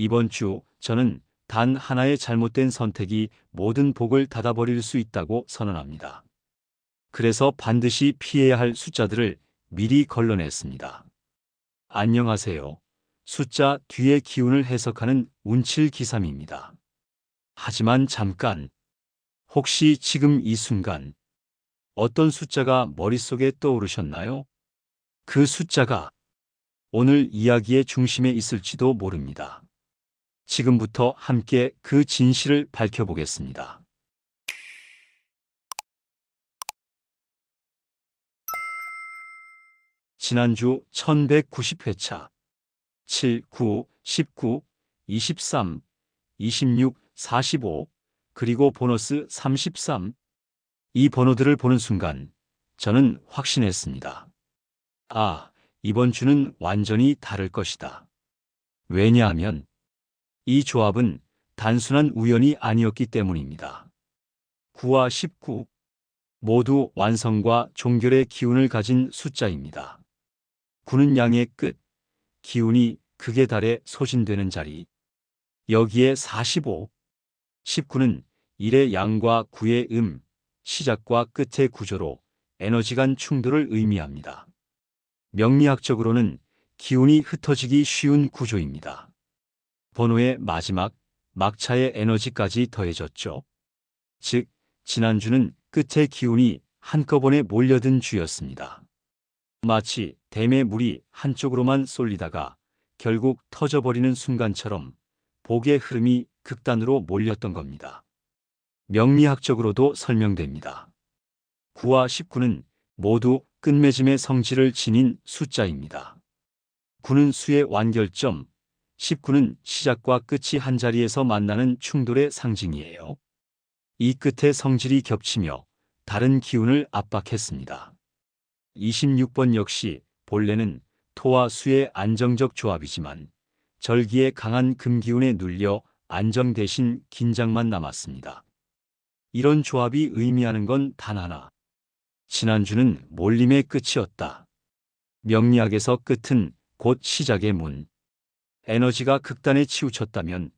이번 주 저는 단 하나의 잘못된 선택이 모든 복을 닫아버릴 수 있다고 선언합니다. 그래서 반드시 피해야 할 숫자들을 미리 걸러냈습니다. 안녕하세요. 숫자 뒤의 기운을 해석하는 운칠 기삼입니다. 하지만 잠깐. 혹시 지금 이 순간 어떤 숫자가 머릿속에 떠오르셨나요? 그 숫자가 오늘 이야기의 중심에 있을지도 모릅니다. 지금부터 함께 그 진실을 밝혀보겠습니다. 지난주 1190회차 7, 9, 19, 23, 26, 45, 그리고 보너스 33. 이 번호들을 보는 순간 저는 확신했습니다. 아, 이번 주는 완전히 다를 것이다. 왜냐하면 이 조합은 단순한 우연이 아니었기 때문입니다. 9와 19 모두 완성과 종결의 기운을 가진 숫자입니다. 9는 양의 끝, 기운이 극에 달해 소진되는 자리. 여기에 45, 19는 1의 양과 9의 음, 시작과 끝의 구조로 에너지 간 충돌을 의미합니다. 명리학적으로는 기운이 흩어지기 쉬운 구조입니다. 번호의 마지막, 막차의 에너지까지 더해졌죠. 즉, 지난주는 끝의 기운이 한꺼번에 몰려든 주였습니다. 마치 댐의 물이 한쪽으로만 쏠리다가 결국 터져버리는 순간처럼 복의 흐름이 극단으로 몰렸던 겁니다. 명리학적으로도 설명됩니다. 9와 19는 모두 끝맺음의 성질을 지닌 숫자입니다. 9는 수의 완결점, 19는 시작과 끝이 한자리에서 만나는 충돌의 상징이에요. 이 끝의 성질이 겹치며 다른 기운을 압박했습니다. 26번 역시 본래는 토와 수의 안정적 조합이지만 절기에 강한 금기운에 눌려 안정 대신 긴장만 남았습니다. 이런 조합이 의미하는 건 단 하나. 지난주는 몰림의 끝이었다. 명리학에서 끝은 곧 시작의 문. 에너지가 극단에 치우쳤다면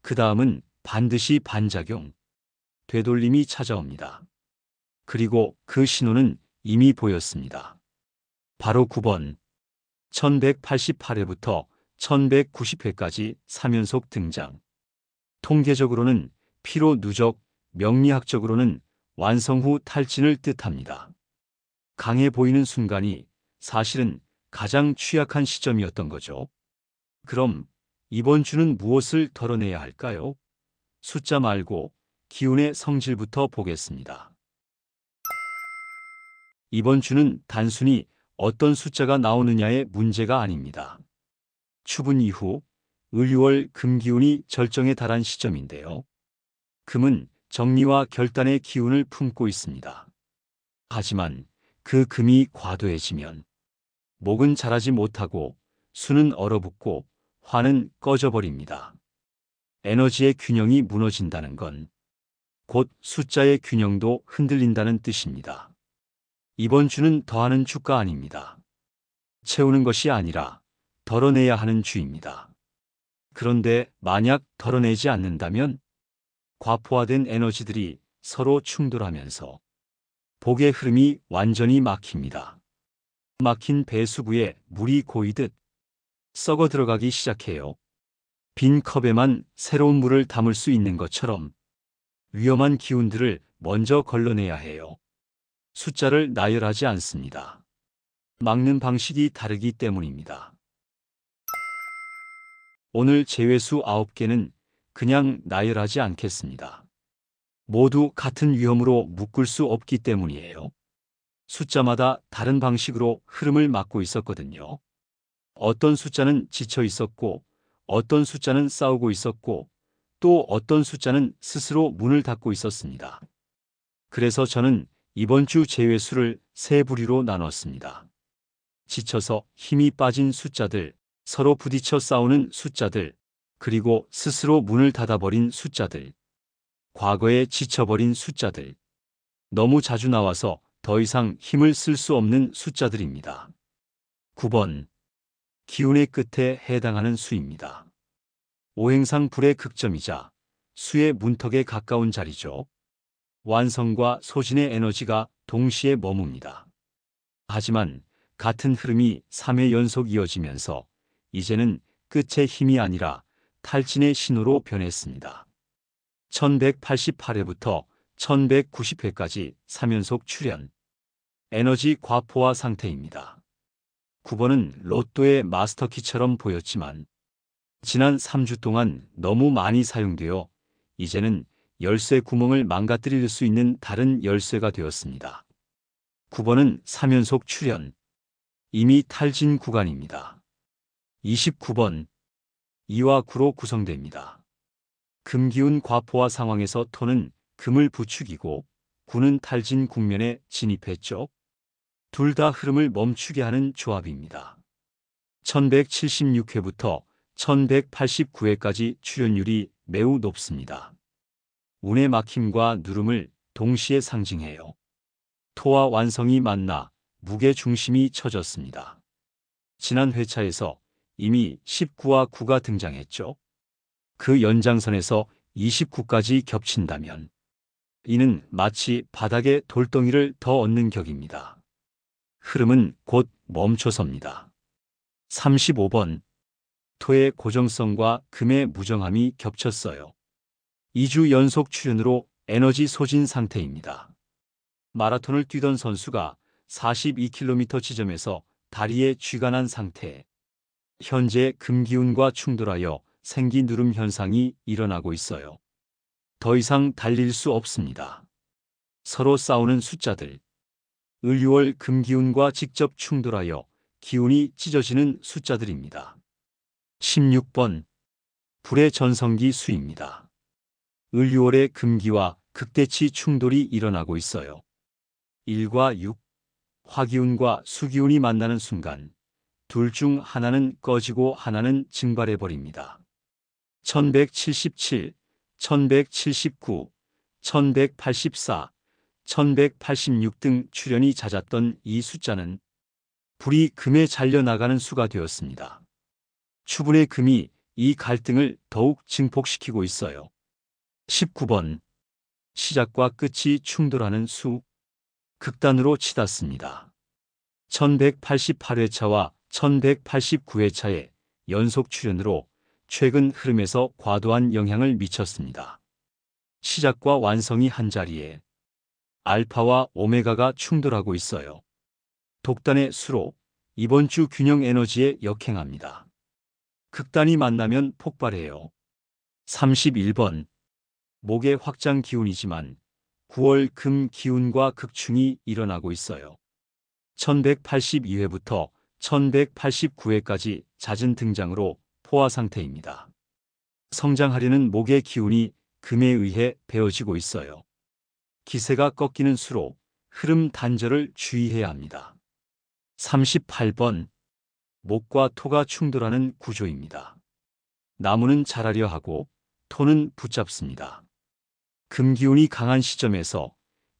그 다음은 반드시 반작용, 되돌림이 찾아옵니다. 그리고 그 신호는 이미 보였습니다. 바로 9번. 1188회부터 1190회까지 3연속 등장. 통계적으로는 피로 누적, 명리학적으로는 완성 후 탈진을 뜻합니다. 강해 보이는 순간이 사실은 가장 취약한 시점이었던 거죠. 그럼 이번 주는 무엇을 덜어내야 할까요? 숫자 말고 기운의 성질부터 보겠습니다. 이번 주는 단순히 어떤 숫자가 나오느냐의 문제가 아닙니다. 추분 이후 을유월 금기운이 절정에 달한 시점인데요. 금은 정리와 결단의 기운을 품고 있습니다. 하지만 그 금이 과도해지면 목은 자라지 못하고 수는 얼어붙고 화는 꺼져버립니다. 에너지의 균형이 무너진다는 건 곧 숫자의 균형도 흔들린다는 뜻입니다. 이번 주는 더하는 주가 아닙니다. 채우는 것이 아니라 덜어내야 하는 주입니다. 그런데 만약 덜어내지 않는다면 과포화된 에너지들이 서로 충돌하면서 복의 흐름이 완전히 막힙니다. 막힌 배수구에 물이 고이듯 썩어 들어가기 시작해요. 빈 컵에만 새로운 물을 담을 수 있는 것처럼 위험한 기운들을 먼저 걸러내야 해요. 숫자를 나열하지 않습니다. 막는 방식이 다르기 때문입니다. 오늘 제외수 9개는 그냥 나열하지 않겠습니다. 모두 같은 위험으로 묶을 수 없기 때문이에요. 숫자마다 다른 방식으로 흐름을 막고 있었거든요. 어떤 숫자는 지쳐 있었고, 어떤 숫자는 싸우고 있었고, 또 어떤 숫자는 스스로 문을 닫고 있었습니다. 그래서 저는 이번 주 제외수를 세 부류로 나눴습니다. 지쳐서 힘이 빠진 숫자들, 서로 부딪혀 싸우는 숫자들, 그리고 스스로 문을 닫아버린 숫자들. 과거에 지쳐버린 숫자들. 너무 자주 나와서 더 이상 힘을 쓸 수 없는 숫자들입니다. 9번. 기운의 끝에 해당하는 수입니다. 오행상 불의 극점이자 수의 문턱에 가까운 자리죠. 완성과 소진의 에너지가 동시에 머뭅니다. 하지만 같은 흐름이 3회 연속 이어지면서 이제는 끝의 힘이 아니라 탈진의 신호로 변했습니다. 1188회부터 1190회까지 3연속 출현. 에너지 과포화 상태입니다. 9번은 로또의 마스터키처럼 보였지만 지난 3주 동안 너무 많이 사용되어 이제는 열쇠 구멍을 망가뜨릴 수 있는 다른 열쇠가 되었습니다. 9번은 3연속 출현. 이미 탈진 구간입니다. 29번 2와 9로 구성됩니다. 금기운 과포화 상황에서 토는 금을 부추기고 구는 탈진 국면에 진입했죠. 둘 다 흐름을 멈추게 하는 조합입니다. 1176회부터 1189회까지 출연율이 매우 높습니다. 운의 막힘과 누름을 동시에 상징해요. 토와 완성이 만나 무게 중심이 처졌습니다. 지난 회차에서 이미 19와 9가 등장했죠. 그 연장선에서 29까지 겹친다면 이는 마치 바닥에 돌덩이를 더 얻는 격입니다. 흐름은 곧 멈춰섭니다. 35번 토의 고정성과 금의 무정함이 겹쳤어요. 2주 연속 출연으로 에너지 소진 상태입니다. 마라톤을 뛰던 선수가 42km 지점에서 다리에 쥐가 난 상태. 현재 금기운과 충돌하여 생기 누름 현상이 일어나고 있어요. 더 이상 달릴 수 없습니다. 서로 싸우는 숫자들. 을유월 금기운과 직접 충돌하여 기운이 찢어지는 숫자들입니다. 16번 불의 전성기 수입니다. 을유월의 금기와 극대치 충돌이 일어나고 있어요. 1과 6, 화기운과 수기운이 만나는 순간 둘 중 하나는 꺼지고 하나는 증발해 버립니다. 1177, 1179, 1184, 1186등 출현이 잦았던 이 숫자는 불이 금에 잘려나가는 수가 되었습니다. 추분의 금이 이 갈등을 더욱 증폭시키고 있어요. 19번 시작과 끝이 충돌하는 수 극단으로 치닫습니다. 1188회차와 1189회차의 연속 출연으로 최근 흐름에서 과도한 영향을 미쳤습니다. 시작과 완성이 한자리에 알파와 오메가가 충돌하고 있어요. 독단의 수로 이번 주 균형 에너지에 역행합니다. 극단이 만나면 폭발해요. 31번 목의 확장 기운이지만 9월 금 기운과 극충이 일어나고 있어요. 1182회부터 1189회까지 잦은 등장으로 포화 상태입니다. 성장하려는 목의 기운이 금에 의해 베어지고 있어요. 기세가 꺾이는 수로 흐름 단절을 주의해야 합니다. 38번 목과 토가 충돌하는 구조입니다. 나무는 자라려 하고 토는 붙잡습니다. 금기운이 강한 시점에서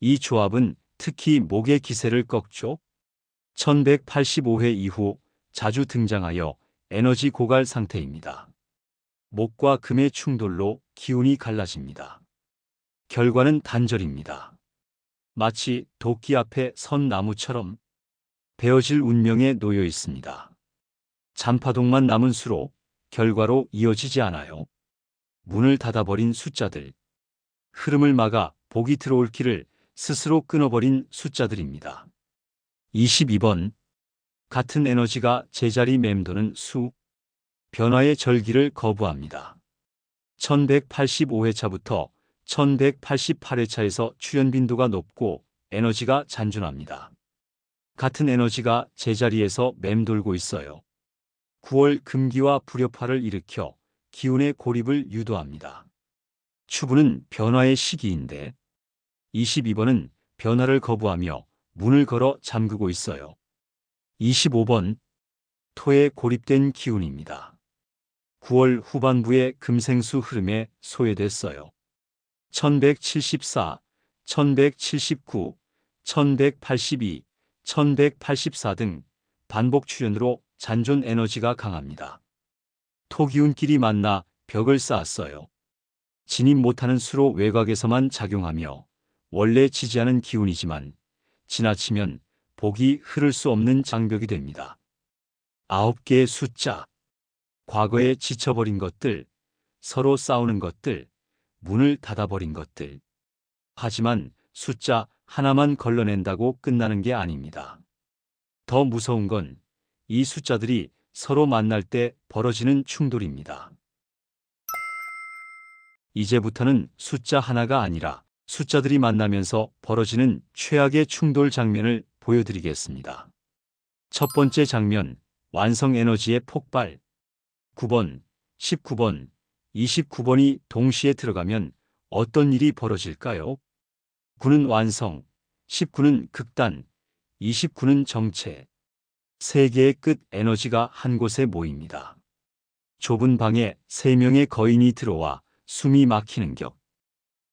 이 조합은 특히 목의 기세를 꺾죠. 1185회 이후 자주 등장하여 에너지 고갈 상태입니다. 목과 금의 충돌로 기운이 갈라집니다. 결과는 단절입니다. 마치 도끼 앞에 선 나무처럼 베어질 운명에 놓여 있습니다. 잔파동만 남은 수로 결과로 이어지지 않아요. 문을 닫아버린 숫자들. 흐름을 막아 복이 들어올 길을 스스로 끊어버린 숫자들입니다. 22번 같은 에너지가 제자리 맴도는 수 변화의 절기를 거부합니다. 1185회차부터 1188회차에서 출현 빈도가 높고 에너지가 잔존합니다. 같은 에너지가 제자리에서 맴돌고 있어요. 9월 금기와 불협화를 일으켜 기운의 고립을 유도합니다. 추부는 변화의 시기인데 22번은 변화를 거부하며 문을 걸어 잠그고 있어요. 25번 토에 고립된 기운입니다. 9월 후반부의 금생수 흐름에 소외됐어요. 1174, 1179, 1182, 1184 등 반복 출현으로 잔존 에너지가 강합니다. 토기운끼리 만나 벽을 쌓았어요. 진입 못하는 수로 외곽에서만 작용하며 원래 지지하는 기운이지만 지나치면 복이 흐를 수 없는 장벽이 됩니다. 아홉 개의 숫자. 과거에 지쳐버린 것들, 서로 싸우는 것들, 문을 닫아버린 것들. 하지만 숫자 하나만 걸러낸다고 끝나는 게 아닙니다. 더 무서운 건 이 숫자들이 서로 만날 때 벌어지는 충돌입니다. 이제부터는 숫자 하나가 아니라 숫자들이 만나면서 벌어지는 최악의 충돌 장면을 보여드리겠습니다. 첫 번째 장면, 완성 에너지의 폭발. 9번, 19번, 29번이 동시에 들어가면 어떤 일이 벌어질까요? 9는 완성, 19는 극단, 29는 정체. 세 개의 끝 에너지가 한 곳에 모입니다. 좁은 방에 세 명의 거인이 들어와 숨이 막히는 격.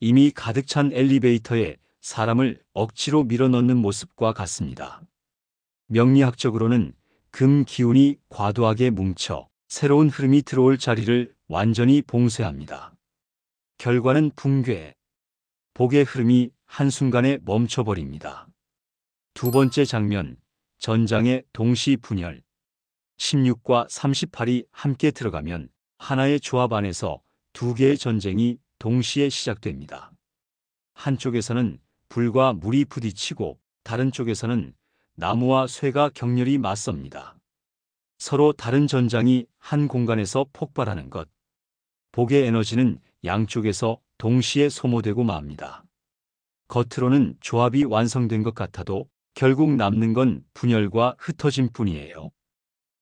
이미 가득 찬 엘리베이터에 사람을 억지로 밀어넣는 모습과 같습니다. 명리학적으로는 금 기운이 과도하게 뭉쳐 새로운 흐름이 들어올 자리를 완전히 봉쇄합니다. 결과는 붕괴. 복의 흐름이 한순간에 멈춰버립니다. 두 번째 장면, 전장의 동시 분열. 16과 38이 함께 들어가면 하나의 조합 안에서 두 개의 전쟁이 동시에 시작됩니다. 한쪽에서는 불과 물이 부딪히고 다른 쪽에서는 나무와 쇠가 격렬히 맞섭니다. 서로 다른 전장이 한 공간에서 폭발하는 것. 복의 에너지는 양쪽에서 동시에 소모되고 맙니다. 겉으로는 조합이 완성된 것 같아도 결국 남는 건 분열과 흩어짐 뿐이에요.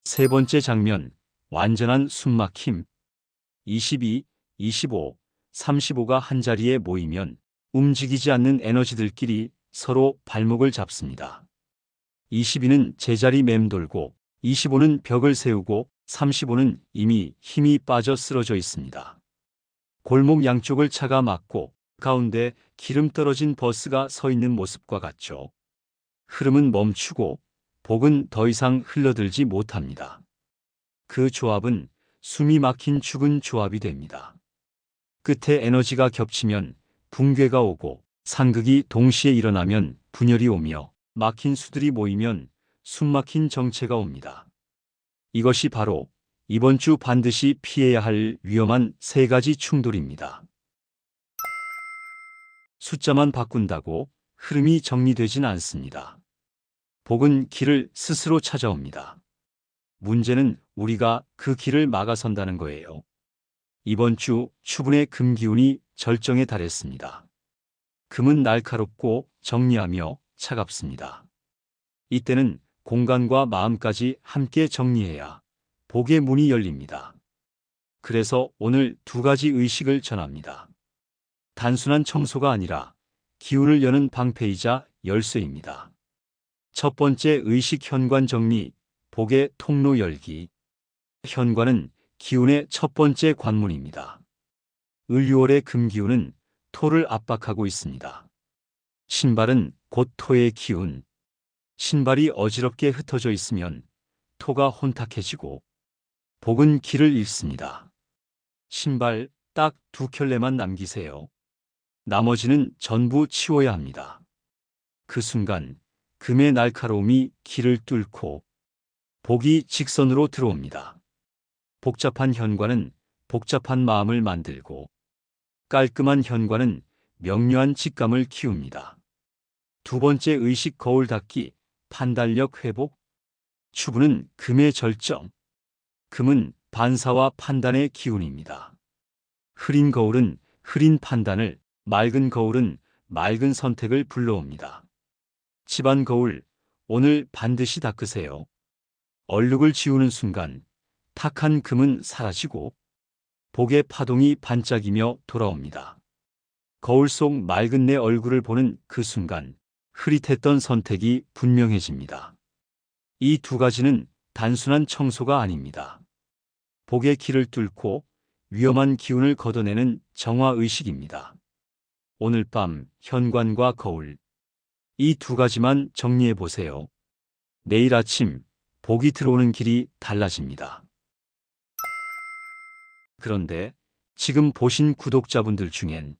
세 번째 장면, 완전한 숨막힘. 22, 25, 35가 한자리에 모이면 움직이지 않는 에너지들끼리 서로 발목을 잡습니다. 22는 제자리 맴돌고 25는 벽을 세우고 35는 이미 힘이 빠져 쓰러져 있습니다. 골목 양쪽을 차가 막고 가운데 기름 떨어진 버스가 서 있는 모습과 같죠. 흐름은 멈추고 복은 더 이상 흘러들지 못합니다. 그 조합은 숨이 막힌 죽은 조합이 됩니다. 끝에 에너지가 겹치면 붕괴가 오고 상극이 동시에 일어나면 분열이 오며 막힌 수들이 모이면 숨막힌 정체가 옵니다. 이것이 바로 이번 주 반드시 피해야 할 위험한 세 가지 충돌입니다. 숫자만 바꾼다고 흐름이 정리되진 않습니다. 복은 길을 스스로 찾아옵니다. 문제는 우리가 그 길을 막아선다는 거예요. 이번 주 추분의 금 기운이 절정에 달했습니다. 금은 날카롭고 정리하며 차갑습니다. 이때는 공간과 마음까지 함께 정리해야 복의 문이 열립니다. 그래서 오늘 두 가지 의식을 전합니다. 단순한 청소가 아니라 기운을 여는 방패이자 열쇠입니다. 첫 번째 의식 현관 정리, 복의 통로 열기. 현관은 기운의 첫 번째 관문입니다. 을유월의 금기운은 토를 압박하고 있습니다. 신발은 곧 토의 기운. 신발이 어지럽게 흩어져 있으면 토가 혼탁해지고 복은 길을 잃습니다. 신발 딱 두 켤레만 남기세요. 나머지는 전부 치워야 합니다. 그 순간 금의 날카로움이 길을 뚫고 복이 직선으로 들어옵니다. 복잡한 현관은 복잡한 마음을 만들고 깔끔한 현관은 명료한 직감을 키웁니다. 두 번째 의식 거울 닫기, 판단력 회복. 추부는 금의 절정. 금은 반사와 판단의 기운입니다. 흐린 거울은 흐린 판단을, 맑은 거울은 맑은 선택을 불러옵니다. 집안 거울, 오늘 반드시 닦으세요. 얼룩을 지우는 순간 탁한 금은 사라지고 복의 파동이 반짝이며 돌아옵니다. 거울 속 맑은 내 얼굴을 보는 그 순간 흐릿했던 선택이 분명해집니다. 이 두 가지는 단순한 청소가 아닙니다. 복의 길을 뚫고 위험한 기운을 걷어내는 정화의식입니다. 오늘 밤 현관과 거울 이 두 가지만 정리해 보세요. 내일 아침 복이 들어오는 길이 달라집니다. 그런데 지금 보신 구독자분들 중엔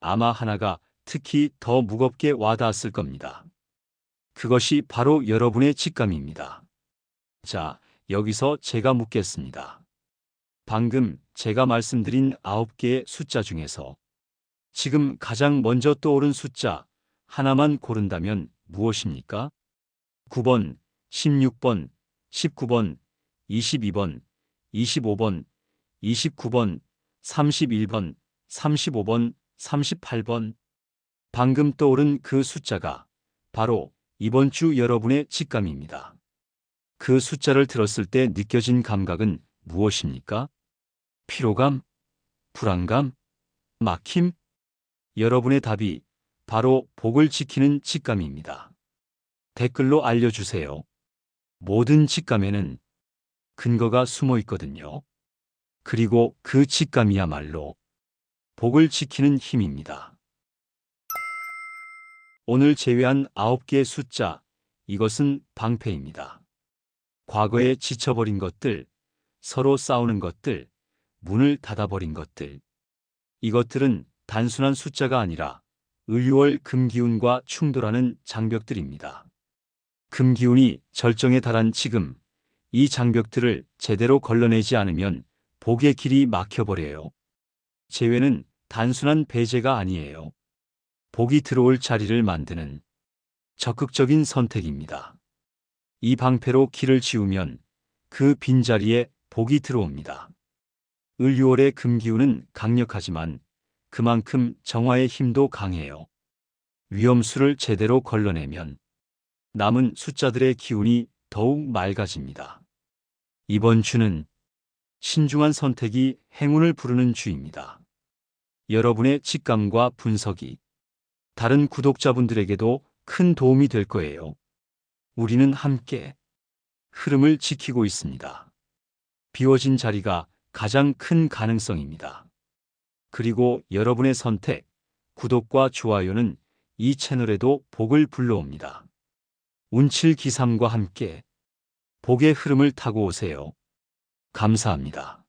아마 하나가 특히 더 무겁게 와닿았을 겁니다. 그것이 바로 여러분의 직감입니다. 자, 여기서 제가 묻겠습니다. 방금 제가 말씀드린 9개의 숫자 중에서 지금 가장 먼저 떠오른 숫자 하나만 고른다면 무엇입니까? 9번, 16번, 19번, 22번, 25번, 29번, 31번, 35번, 38번. 방금 떠오른 그 숫자가 바로 이번 주 여러분의 직감입니다. 그 숫자를 들었을 때 느껴진 감각은 무엇입니까? 피로감? 불안감? 막힘? 여러분의 답이 바로 복을 지키는 직감입니다. 댓글로 알려주세요. 모든 직감에는 근거가 숨어 있거든요. 그리고 그 직감이야말로 복을 지키는 힘입니다. 오늘 제외한 9개의 숫자, 이것은 방패입니다. 과거에 지쳐버린 것들, 서로 싸우는 것들, 문을 닫아버린 것들. 이것들은 단순한 숫자가 아니라 을유월 금기운과 충돌하는 장벽들입니다. 금기운이 절정에 달한 지금 이 장벽들을 제대로 걸러내지 않으면 복의 길이 막혀버려요. 재회는 단순한 배제가 아니에요. 복이 들어올 자리를 만드는 적극적인 선택입니다. 이 방패로 길을 지우면 그 빈자리에 복이 들어옵니다. 을유월의 금기운은 강력하지만 그만큼 정화의 힘도 강해요. 위험수를 제대로 걸러내면 남은 숫자들의 기운이 더욱 맑아집니다. 이번 주는 신중한 선택이 행운을 부르는 주입니다. 여러분의 직감과 분석이 다른 구독자분들에게도 큰 도움이 될 거예요. 우리는 함께 흐름을 지키고 있습니다. 비워진 자리가 가장 큰 가능성입니다. 그리고 여러분의 선택, 구독과 좋아요는 이 채널에도 복을 불러옵니다. 운칠 기삼과 함께 복의 흐름을 타고 오세요. 감사합니다.